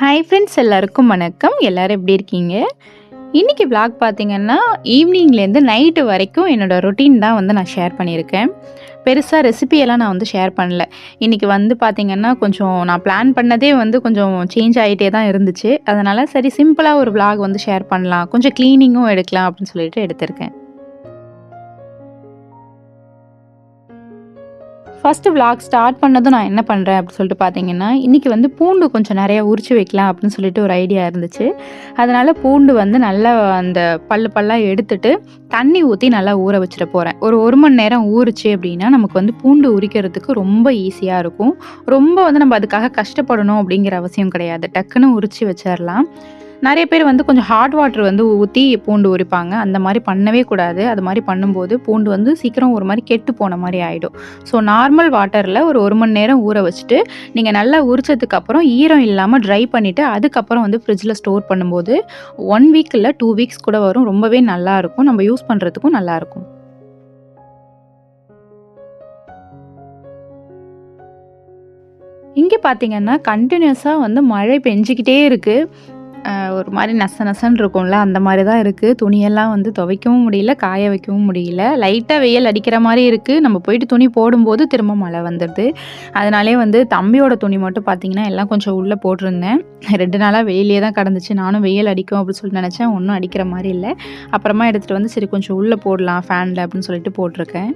Hi friends எல்லாருக்கும் வணக்கம். எல்லாரும் எப்படி இருக்கீங்க? இன்றைக்கி விளாக் பார்த்தீங்கன்னா ஈவினிங்லேருந்து நைட்டு வரைக்கும் என்னோடய ரொட்டீன் தான் வந்து நான் ஷேர் பண்ணியிருக்கேன். பெருசாக ரெசிபியெல்லாம் நான் வந்து ஷேர் பண்ணல. இன்றைக்கி வந்து பார்த்திங்கன்னா கொஞ்சம் நான் பிளான் பண்ணதே வந்து கொஞ்சம் சேஞ்ச் ஆகிட்டே தான் இருந்துச்சு. அதனால் சரி சிம்பிளாக ஒரு விளாக் வந்து ஷேர் பண்ணலாம். கொஞ்சம் க்ளீனிங்கும் எடுக்கலாம் அப்படின்னு சொல்லிட்டு எடுத்திருக்கேன். ஃபஸ்ட்டு விளாக் ஸ்டார்ட் பண்ணதும் நான் என்ன பண்ணுறேன் அப்படின்னு சொல்லிட்டு பார்த்தீங்கன்னா இன்றைக்கி வந்து பூண்டு கொஞ்சம் நிறையா உரிச்சு வைக்கலாம் அப்படின்னு சொல்லிட்டு ஒரு ஐடியா இருந்துச்சு. அதனால் பூண்டு வந்து நல்லா அந்த பல்லு பல்லாக எடுத்துட்டு தண்ணி ஊற்றி நல்லா ஊற வச்சிட போகிறேன் ஒரு ஒரு மணி நேரம் ஊறுச்சு அப்படின்னா நமக்கு வந்து பூண்டு உரிக்கிறதுக்கு ரொம்ப ஈஸியாக இருக்கும். ரொம்ப வந்து நம்ம அதுக்காக கஷ்டப்படணும் அப்படிங்கிற அவசியம் கிடையாது. டக்குன்னு உரிச்சு வச்சிடலாம். நிறைய பேர் வந்து கொஞ்சம் ஹாட் வாட்டர் வந்து ஊற்றி பூண்டு உரிப்பாங்க. அந்த மாதிரி பண்ணவே கூடாது. அது மாதிரி பண்ணும்போது பூண்டு வந்து சீக்கிரம் ஒரு மாதிரி கெட்டு போன மாதிரி ஆகிடும் ஸோ நார்மல் வாட்டரில் ஒரு ஒரு மணி நேரம் ஊற வச்சுட்டு நீங்கள் நல்லா உரிச்சதுக்கு அப்புறம் ஈரம் இல்லாமல் ட்ரை பண்ணிவிட்டு அதுக்கப்புறம் வந்து ஃப்ரிட்ஜில் ஸ்டோர் பண்ணும்போது ஒன் வீக் இல்லை டூ வீக்ஸ் கூட வரும். ரொம்பவே நல்லாயிருக்கும் நம்ம யூஸ் பண்ணுறதுக்கும் நல்லாயிருக்கும் இங்கே பார்த்தீங்கன்னா கண்டினியூஸாக வந்து மழை பெஞ்சிக்கிட்டே இருக்குது ஒரு மாதிரி நச நசன்னு இருக்கும்ல அந்த மாதிரி தான் இருக்குது துணியெல்லாம் வந்து துவைக்கவும் முடியல காய வைக்கவும் முடியல. லைட்டாக வெயில் அடிக்கிற மாதிரி இருக்குது நம்ம போயிட்டு துணி போடும்போது திரும்ப மழை வந்துடுது அதனாலே வந்து தம்பியோட துணி மட்டும் பார்த்தீங்கன்னா எல்லாம் கொஞ்சம் உள்ளே போட்டிருந்தேன். ரெண்டு நாளாக வெயிலே தான் கடந்துச்சு. நானும் வெயில் அடிக்கும் அப்படின்னு சொல்லி நினச்சேன். ஒன்றும் அடிக்கிற மாதிரி இல்லை. அப்புறமா எடுத்துகிட்டு வந்து சரி கொஞ்சம் உள்ளே போடலாம் ஃபேனில் அப்படின்னு சொல்லிட்டு போட்டிருக்கேன்.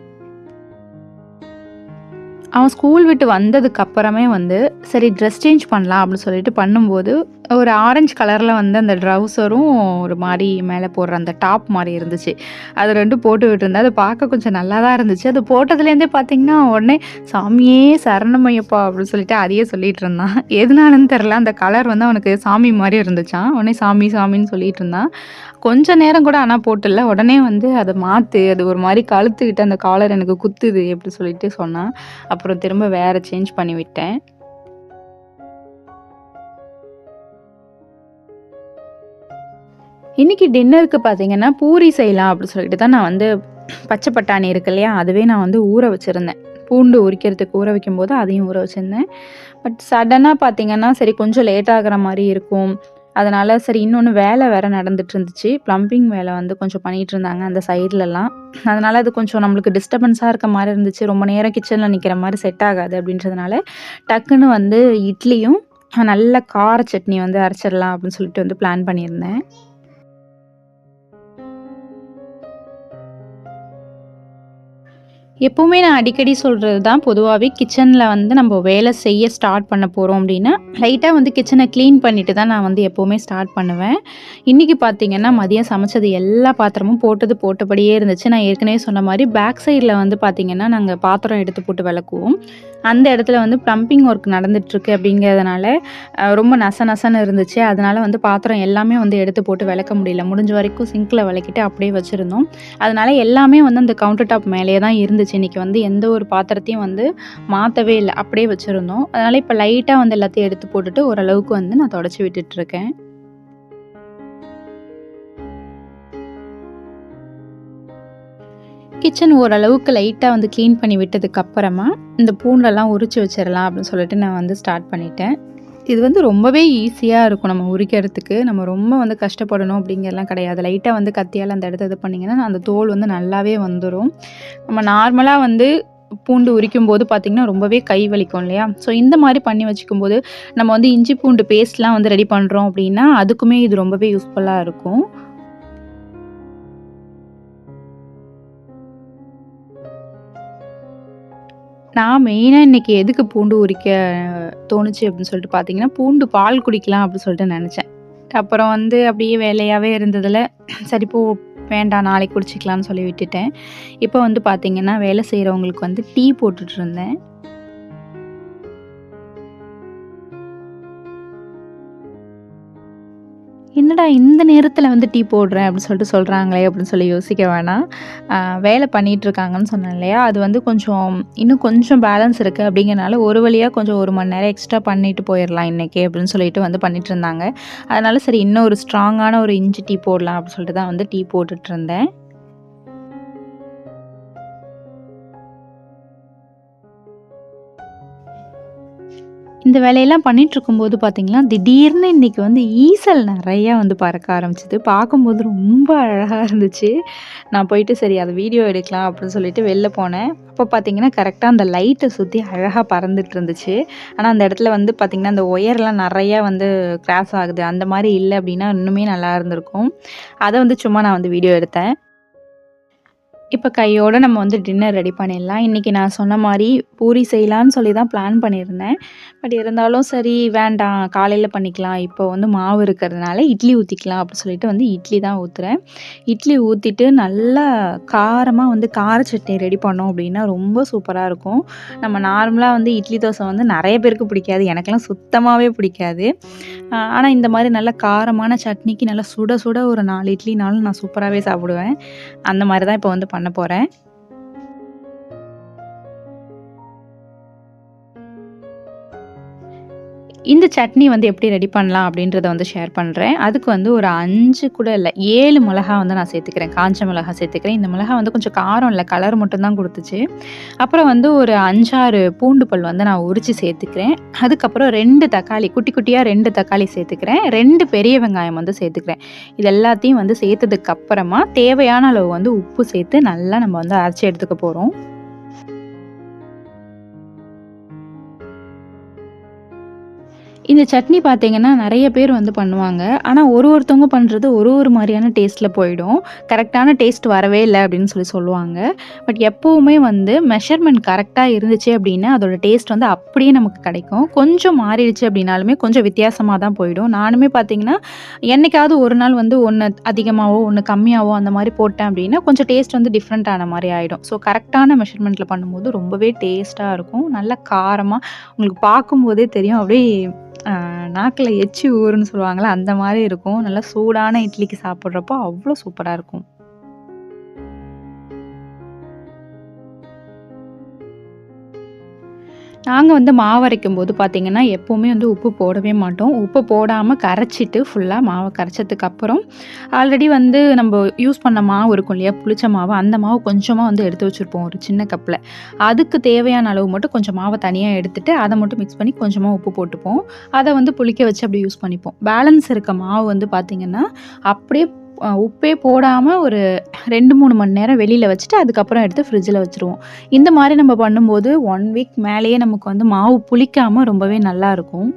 அவன் ஸ்கூல் விட்டு வந்ததுக்கு அப்புறமே வந்து சரி ட்ரெஸ் சேஞ்ச் பண்ணலாம் அப்படின்னு சொல்லிட்டு பண்ணும்போது ஒரு ஆரஞ்சு கலரில் வந்து அந்த ட்ரௌசரும் ஒரு மாதிரி மேலே போடுற அந்த டாப் மாதிரி இருந்துச்சு. அது ரெண்டும் போட்டு விட்டுருந்தேன் அது பார்க்க கொஞ்சம் நல்லா தான் இருந்துச்சு. அது போட்டதுலேருந்தே பார்த்தீங்கன்னா உடனே சாமியே சரணமையப்பா அப்படின்னு சொல்லிட்டு அதையே சொல்லிட்டு இருந்தான். எதனாலன்னு தெரில அந்த கலர் வந்து அவனுக்கு சாமி மாதிரி இருந்துச்சான் உடனே சாமி சாமின்னு சொல்லிட்டு இருந்தான். கொஞ்ச நேரம் கூட ஆனால் போட்டுல உடனே வந்து அதை மாற்று அது ஒரு மாதிரி கழுத்துக்கிட்டு அந்த காலர் எனக்கு குத்துது அப்படி சொல்லிட்டு சொன்னான். அப்புறம் திரும்ப வேறு சேஞ்ச் பண்ணி விட்டேன். இன்றைக்கி டின்னருக்கு பார்த்தீங்கன்னா பூரி செய்யலாம் அப்படின்னு சொல்லிட்டு தான் நான் வந்து பச்சை பட்டாணி இருக்கு இல்லையா அதுவே நான் வந்து ஊற வச்சுருந்தேன். பூண்டு உரிக்கிறதுக்கு ஊற வைக்கும்போது அதையும் ஊற வச்சுருந்தேன். பட் சடனாக பார்த்தீங்கன்னா சரி கொஞ்சம் லேட் ஆகிற மாதிரி இருக்கும். அதனால் சரி இன்னொன்று வேலை வேறு நடந்துட்டு இருந்துச்சு ப்ளம்பிங் வேலை வந்து கொஞ்சம் பண்ணிகிட்டு இருந்தாங்க அந்த சைட்லலாம் அதனால் அது கொஞ்சம் நம்மளுக்கு டிஸ்டர்பன்ஸாக இருக்க மாதிரி இருந்துச்சு. ரொம்ப நேரம் கிச்சனில் நிற்கிற மாதிரி செட் ஆகாது அப்படின்றதுனால டக்குன்னு வந்து இட்லியும் நல்ல கார சட்னி வந்து அரைச்சிடலாம் அப்படின்னு சொல்லிட்டு வந்து பிளான் பண்ணியிருந்தேன். எப்போவுமே நான் அடிக்கடி சொல்கிறது தான் பொதுவாகவே கிச்சனில் வந்து நம்ம வேலை செய்ய ஸ்டார்ட் பண்ண போகிறோம் அப்படின்னா லைட்டாக வந்து கிச்சனை க்ளீன் பண்ணிட்டு தான் நான் வந்து எப்போவுமே ஸ்டார்ட் பண்ணுவேன். இன்றைக்கி பார்த்தீங்கன்னா மதியம் சமைச்சது எல்லா பாத்திரமும் போட்டது போட்டபடியே இருந்துச்சு. நான் ஏற்கனவே சொன்ன மாதிரி பேக் சைடில் வந்து பார்த்திங்கன்னா நாங்கள் பாத்திரம் எடுத்து போட்டு விளக்குவோம். அந்த இடத்துல வந்து ப்ளம்பிங் ஒர்க் நடந்துகிட்ருக்கு அப்படிங்கிறதுனால ரொம்ப நச நசன்னு இருந்துச்சு. அதனால் வந்து பாத்திரம் எல்லாமே வந்து எடுத்து போட்டு விளக்க முடியல. முடிஞ்ச வரைக்கும் சிங்கில் விளக்கிட்டு அப்படியே வச்சுருந்தோம். அதனால் எல்லாமே வந்து அந்த கவுண்டர் டாப் மேலேயே தான் இருந்துச்சு. இன்றைக்கி வந்து எந்த ஒரு பாத்திரத்தையும் வந்து மாற்றவே இல்லை. அப்படியே வச்சுருந்தோம். அதனால் இப்போ லைட்டாக வந்து எல்லாத்தையும் எடுத்து போட்டுட்டு ஓரளவுக்கு வந்து நான் தொடச்சி விட்டுட்ருக்கேன் கிச்சன் ஓரளவுக்கு லைட்டாக வந்து க்ளீன் பண்ணி விட்டதுக்கு அப்புறமா இந்த பூண்டெல்லாம் உரிச்சு வச்சிடலாம் அப்படின்னு சொல்லிட்டு நான் வந்து ஸ்டார்ட் பண்ணிட்டேன். இது வந்து ரொம்பவே ஈஸியாக இருக்கும் நம்ம உரிக்கிறதுக்கு. நம்ம ரொம்ப வந்து கஷ்டப்படணும் அப்படிங்கிறலாம் கிடையாது. லைட்டாக வந்து கத்தியால் அந்த இடத்த இது பண்ணிங்கன்னா அந்த தோல் வந்து நல்லாவே வந்துடும் நம்ம நார்மலாக வந்து பூண்டு உரிக்கும் போது பார்த்திங்கன்னா ரொம்பவே கை வலிக்கும் இல்லையா? ஸோ இந்த மாதிரி பண்ணி வச்சுக்கும் போது நம்ம வந்து இஞ்சி பூண்டு பேஸ்ட்லாம் வந்து ரெடி பண்ணுறோம் அப்படின்னா அதுக்குமே இது ரொம்பவே யூஸ்ஃபுல்லாக இருக்கும். நான் மெயினாக இன்றைக்கி எதுக்கு பூண்டு உரிக்க தோணுச்சு அப்படின்னு சொல்லிட்டு பார்த்தீங்கன்னா பூண்டு பால் குடிக்கலாம் அப்படின்னு சொல்லிட்டு நினச்சேன். அப்புறம் வந்து அப்படியே வேலையாகவே இருந்ததில் சரி போ வேண்டாம் நாளைக்கு குடிச்சிக்கலாம்னு சொல்லி விட்டுட்டேன். இப்போ வந்து பார்த்திங்கன்னா வேலை செய்கிறவங்களுக்கு வந்து டீ போட்டுட்ருந்தேன் என்னடா இந்த நேரத்தில் வந்து டீ போடுறேன் அப்படின்னு சொல்லிட்டு சொல்கிறாங்களே அப்படின்னு சொல்லி யோசிக்க வேணாம். வேலை பண்ணிகிட்டு இருக்காங்கன்னு சொன்னேன் இல்லையா? அது வந்து கொஞ்சம் இன்னும் கொஞ்சம் பேலன்ஸ் இருக்குது அப்படிங்கிறனால ஒரு வழியாக கொஞ்சம் ஒரு மணி நேரம் எக்ஸ்ட்ரா பண்ணிட்டு போயிடலாம் இன்றைக்கி அப்படின்னு சொல்லிட்டு வந்து பண்ணிகிட்டு இருந்தாங்க அதனால் சரி இன்னும் ஒரு ஸ்ட்ராங்கான ஒரு இஞ்சி டீ போடலாம் அப்படின்னு சொல்லிட்டு தான் வந்து டீ போட்டுட்ருந்தேன் இந்த வேலையெல்லாம் பண்ணிட்டு இருக்கும்போது பார்த்தீங்கன்னா, திடீர்னு இன்னைக்கு வந்து ஈசல் நிறையா வந்து பறக்க ஆரம்பிச்சிது பார்க்கும்போது ரொம்ப அழகாக இருந்துச்சு. நான் போயிட்டு சரி அதை வீடியோ எடுக்கலாம் அப்படின்னு சொல்லிட்டு வெளில போனேன். அப்போ பார்த்தீங்கன்னா, கரெக்டாக அந்த லைட்டை சுற்றி அழகாக பறந்துட்டு இருந்துச்சு. ஆனால் அந்த இடத்துல வந்து பார்த்தீங்கன்னா, அந்த ஒயர்லாம் நிறையா வந்து கிராஸ் ஆகுது. அந்த மாதிரி இல்லை அப்படின்னா, இன்னுமே நல்லா இருந்திருக்கும். அதை வந்து சும்மா நான் வந்து வீடியோ எடுத்தேன். இப்போ கையோடு நம்ம வந்து டின்னர் ரெடி பண்ணிடலாம். இன்னைக்கு நான் சொன்ன மாதிரி பூரி செய்யலான்னு சொல்லி தான் பிளான் பண்ணியிருந்தேன். பட் இருந்தாலும் சரி வேண்டாம் காலையில் பண்ணிக்கலாம். இப்போ வந்து மாவு இருக்கிறதுனால இட்லி ஊற்றிக்கலாம் அப்படின்னு சொல்லிட்டு வந்து இட்லி தான் ஊற்றுறேன் இட்லி ஊற்றிட்டு நல்லா காரமாக வந்து கார சட்னி ரெடி பண்ணோம் அப்படின்னா, ரொம்ப சூப்பராக இருக்கும். நம்ம நார்மலாக வந்து இட்லி, தோசை வந்து நிறைய பேருக்கு பிடிக்காது. எனக்கெல்லாம் சுத்தமாகவே பிடிக்காது. ஆனால் இந்த மாதிரி நல்லா காரமான சட்னிக்கு நல்லா சுட சுட ஒரு நாலு இட்லினாலும் நான் சூப்பராகவே சாப்பிடுவேன். அந்த மாதிரி தான் இப்போ வந்து பண்ண பண்ண போகிறேன் இந்த சட்னி வந்து எப்படி ரெடி பண்ணலாம் அப்படின்றத வந்து ஷேர் பண்ணுறேன் அதுக்கு வந்து ஒரு அஞ்சு கூட இல்லை ஏழு மிளகா வந்து நான் சேர்த்துக்கிறேன். காஞ்ச மிளகா சேர்த்துக்கிறேன். இந்த மிளகா வந்து கொஞ்சம் காரம் இல்லை கலர் மட்டும் தான் அப்புறம் வந்து ஒரு 5, 6 பூண்டு பல் வந்து நான் உரித்து சேர்த்துக்கிறேன். அதுக்கப்புறம் ரெண்டு தக்காளி குட்டி குட்டியாக ரெண்டு தக்காளி சேர்த்துக்கிறேன். ரெண்டு பெரிய வெங்காயம் வந்து சேர்த்துக்கிறேன். இது எல்லாத்தையும் வந்து சேர்த்ததுக்கு அப்புறமா தேவையான அளவு வந்து உப்பு சேர்த்து நல்லா நம்ம வந்து அரைச்சி எடுத்துக்க போகிறோம் இந்த சட்னி பார்த்தீங்கன்னா, நிறைய பேர் வந்து பண்ணுவாங்க. ஆனால் ஒரு ஒருத்தவங்க பண்ணுறது ஒரு ஒரு மாதிரியான டேஸ்ட்டில் போயிடும். கரெக்டான டேஸ்ட் வரவே இல்லை அப்படின்னு சொல்லி சொல்லுவாங்க. பட் எப்போவுமே வந்து மெஷர்மெண்ட் கரெக்டாக இருந்துச்சு அப்படின்னா, அதோட டேஸ்ட் வந்து அப்படியே நமக்கு கிடைக்கும். கொஞ்சம் மாறிடுச்சு அப்படின்னாலுமே கொஞ்சம் வித்தியாசமாக தான் போயிடும். நானுமே பார்த்தீங்கன்னா, என்னைக்காவது ஒரு நாள் வந்து ஒன்று அதிகமாகவோ ஒன்று கம்மியாகவோ அந்த மாதிரி போட்டேன் அப்படின்னா, கொஞ்சம் டேஸ்ட் வந்து டிஃப்ரெண்ட் ஆன மாதிரி ஆகிடும் ஸோ கரெக்டான மெஷர்மெண்ட்டில் பண்ணும்போது ரொம்பவே டேஸ்ட்டாக இருக்கும். நல்லா காரமாக உங்களுக்கு பார்க்கும்போதே தெரியும். அப்படியே நாக்கில் எச்சி ஊறுன்னு சொல்லுவாங்கல்ல, அந்த மாதிரி இருக்கும். நல்லா சூடான இட்லிக்கு சாப்பிட்றப்போ அவ்வளோ சூப்பராக இருக்கும். நாங்கள் வந்து மாவு அரைக்கும்போது பார்த்திங்கன்னா எப்போவுமே வந்து உப்பு போடவே மாட்டோம். உப்பு போடாமல் கரைச்சிட்டு ஃபுல்லாக மாவை கரைச்சதுக்கப்புறம் ஆல்ரெடி வந்து நம்ம யூஸ் பண்ண மாவு இருக்கும் இல்லையா? புளிச்ச மாவு. அந்த மாவு கொஞ்சமாக வந்து எடுத்து வச்சுருப்போம் ஒரு சின்ன கப்பில் அதுக்கு தேவையான அளவு மட்டும் கொஞ்சம் மாவை தனியாக எடுத்துகிட்டு அதை மட்டும் மிக்ஸ் பண்ணி கொஞ்சமாக உப்பு போட்டுப்போம். அதை வந்து புளிக்க வச்சு அப்படி யூஸ் பண்ணிப்போம். பேலன்ஸ் இருக்க மாவு வந்து பார்த்திங்கன்னா அப்படியே உப்பே போடாமல் ஒரு 2, 3 மணி நேரம் வெளியில் வச்சுட்டு, அதுக்கப்புறம் எடுத்து ஃப்ரிட்ஜில் வச்சுருவோம். இந்த மாதிரி நம்ம பண்ணும்போது ஒன் வீக் மேலேயே நமக்கு வந்து மாவு புளிக்காமல் ரொம்பவே நல்லாயிருக்கும்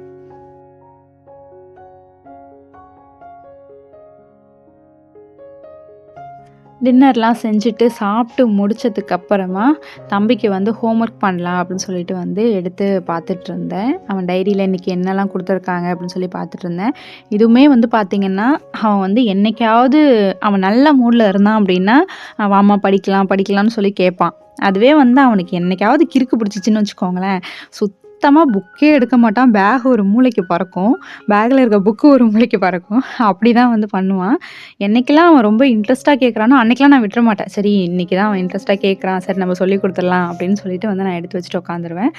டின்னர்லாம் செஞ்சுட்டு, சாப்பிட்டு முடிச்சதுக்கு அப்புறமா, தம்பிக்கு வந்து ஹோம் ஒர்க் பண்ணலாம் அப்படின்னு சொல்லிட்டு வந்து எடுத்து பார்த்துட்டு இருந்தேன் அவன் டைரியில் இன்றைக்கி என்னெல்லாம் கொடுத்துருக்காங்க அப்படின்னு சொல்லி பார்த்துட்டுருந்தேன். இதுவுமே வந்து பார்த்திங்கன்னா அவன் வந்து என்னைக்காவது அவன் நல்ல மூடில் இருந்தான் அப்படின்னா, வாம்மா படிக்கலாம், படிக்கலாம்னு சொல்லி கேட்பான். அதுவே வந்து அவனுக்கு என்னைக்காவது கிறுக்கு பிடிச்சிச்சின்னு வச்சுக்கோங்களேன், சுத்தமாக புக்கே எடுக்க மாட்டான். பேக் ஒரு மூலைக்கு பறக்கும். பேக்கில் இருக்க புக்கு ஒரு மூலைக்கு பறக்கும். அப்படிதான் வந்து பண்ணுவான். என்னைக்கெல்லாம் அவன் ரொம்ப இன்ட்ரெஸ்ட்டாக கேட்குறானோ, அன்றைக்கெலாம் நான் விட்டுற மாட்டேன். சரி இன்னைக்கு தான் அவன் இன்ட்ரெஸ்ட்டாக கேட்குறான். சரி நம்ம சொல்லிக் கொடுத்துடலாம் அப்படின்னு சொல்லிட்டு வந்து நான் எடுத்து வச்சுட்டு உட்காந்துருவேன்.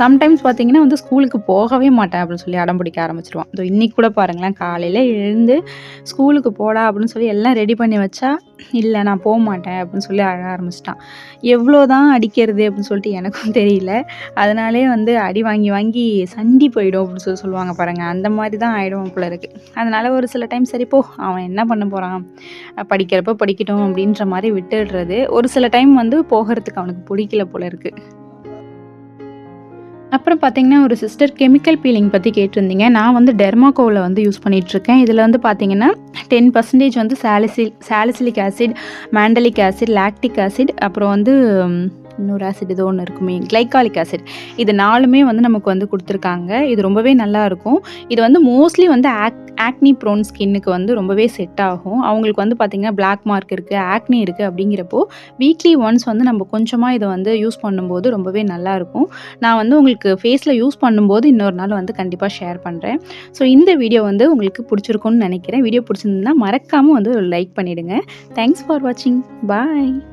சம்டைம்ஸ் பார்த்தீங்கன்னா வந்து ஸ்கூலுக்கு போகவே மாட்டேன் அப்படின்னு சொல்லி அடம் பிடிக்க ஆரம்பிச்சுருவான். இதோ இன்னைக்கு கூட பாருங்களேன், காலையில் எழுந்து ஸ்கூலுக்கு போடா அப்படின்னு சொல்லி எல்லாம் ரெடி பண்ணி வச்சா, இல்லை நான் போக மாட்டேன் அப்படின்னு சொல்லி அழ எவ்வளோ தான் அடிக்கிறது அப்படின்னு சொல்லிட்டு எனக்கும் தெரியல. அதனாலே வந்து அடி வாங்கி வாங்கி சண்டி போயிடும் அப்படின்னு சொல்லி சொல்லுவாங்க பாருங்கள் அந்த மாதிரி தான் ஆகிடும் போல இருக்குது அதனால் ஒரு சில டைம் சரி போ! அவன் என்ன பண்ண போகிறான் படிக்கிறப்ப படிக்கட்டும் அப்படின்ற மாதிரி விட்டுடுறது. ஒரு சில டைம் வந்து போகிறதுக்கு அவனுக்கு பிடிக்கல போல இருக்குது அப்புறம் பார்த்தீங்கன்னா, ஒரு சிஸ்டர் கெமிக்கல் பீலிங் பற்றி கேட்டிருந்தீங்க. நான் வந்து டெர்மாகோவில் வந்து யூஸ் பண்ணிகிட்ருக்கேன் இதில் வந்து பார்த்தீங்கன்னா, 10% வந்து சாலிசில் salicylic acid, mandelic acid, lactic acid அப்புறம் வந்து இன்னொரு ஆசிட் ஏதோ ஒன்று இருக்குமே, கிளைகாலிக் ஆசிட். இது நாலுமே வந்து நமக்கு வந்து கொடுத்துருக்காங்க இது ரொம்பவே நல்லாயிருக்கும் இது வந்து மோஸ்ட்லி வந்து ஆக் ஆக்னி ப்ரோன் ஸ்கின்னுக்கு வந்து ரொம்பவே செட் ஆகும். அவங்களுக்கு வந்து பார்த்திங்கன்னா பிளாக் மார்க் இருக்குது ஆக்னி இருக்குது அப்படிங்கிறப்போ, வீக்லி ஒன்ஸ் வந்து நம்ம கொஞ்சமாக இதை வந்து யூஸ் பண்ணும்போது ரொம்பவே நல்லாயிருக்கும் நான் வந்து உங்களுக்கு ஃபேஸில் யூஸ் பண்ணும்போது இன்னொரு நாள் வந்து கண்டிப்பாக ஷேர் பண்ணுறேன் ஸோ இந்த வீடியோ வந்து உங்களுக்கு பிடிச்சிருக்கும்னு நினைக்கிறேன் வீடியோ பிடிச்சிருந்ததுன்னா மறக்காமல் வந்து லைக் பண்ணிவிடுங்க தேங்க்ஸ் ஃபார் வாட்சிங். பாய்.